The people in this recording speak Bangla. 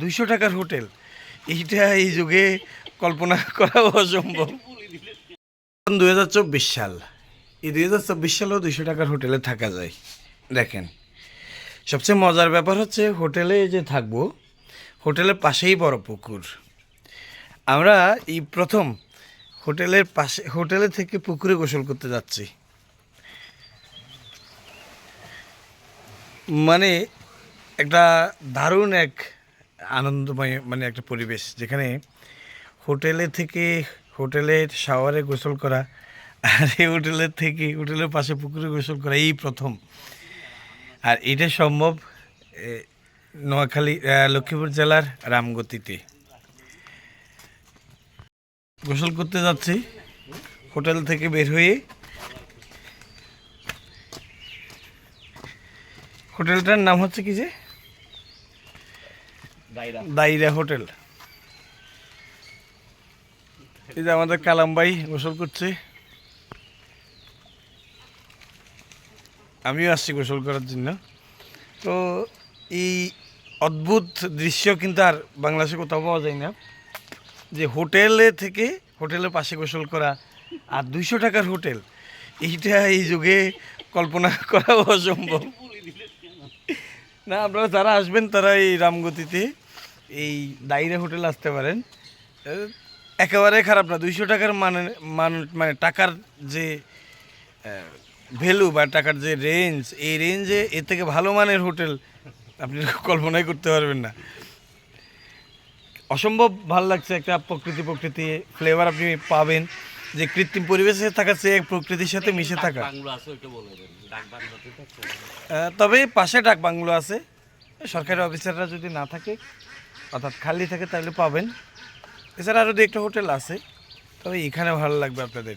দুইশো টাকার হোটেল। এইটা এই যুগে কল্পনা করা অসম্ভব। দুই হাজার চব্বিশ সাল। এই দুই হাজার চব্বিশ সালেও দুইশো টাকার হোটেলে থাকা যায়। দেখেন, সবচেয়ে মজার ব্যাপার হচ্ছে হোটেলে যে থাকব, হোটেলের পাশেই বড় পুকুর। আমরা এই প্রথম হোটেলের পাশে, হোটেলে থেকে পুকুরে গোসল করতে যাচ্ছি। মানে একটা দারুণ এক আনন্দময় মানে একটা পরিবেশ যেখানে হোটেলে থেকে হোটেলের শাওয়ারে গোসল করা, আর এই হোটেলের থেকে হোটেলের পাশে পুকুরে গোসল করা, এই প্রথম। আর এটা সম্ভব নোয়াখালী লক্ষ্মীপুর জেলার রামগতিতে। গোসল করতে যাচ্ছি, হোটেল থেকে বের হয়ে। হোটেলটার নাম হচ্ছে কি যে? দাইরা। হোটেল। এই যে আমাদের কালামবাই গোসল করছে। আমিও আসছি গোসল করার জন্য। তো এই অদ্ভুত দৃশ্য কিন্তু আর বাংলাদেশে কোথাও পাওয়া যায় না। যে হোটেলে থেকে হোটেলের পাশে গোসল করা আর দুইশো টাকার হোটেল এইটা এই যুগে কল্পনা করা অসম্ভব। না আপনারা যারা আসবেন তারা এই রামগতিতে এই দাইরে হোটেল আসতে পারেন। একেবারে খারাপ না দুইশো টাকার মানে মান মানে টাকার যে ভ্যালু বা টাকার যে রেঞ্জ এই রেঞ্জে এর থেকে ভালো মানের হোটেল আপনি কল্পনাই করতে পারবেন না। অসম্ভব ভালো লাগছে একটা প্রকৃতি প্রকৃতি ফ্লেভার আপনি পাবেন যে কৃত্রিম পরিবেশে থাকার চেয়ে প্রকৃতির সাথে মিশে থাকা। তবে পাশে ডাক বাংলো আছে সরকারি অফিসাররা যদি না থাকে অর্থাৎ খালি থাকে তাহলে পাবেন। এছাড়া আরও দু একটা হোটেল আছে। তবে এখানে ভালো লাগবে আপনাদের।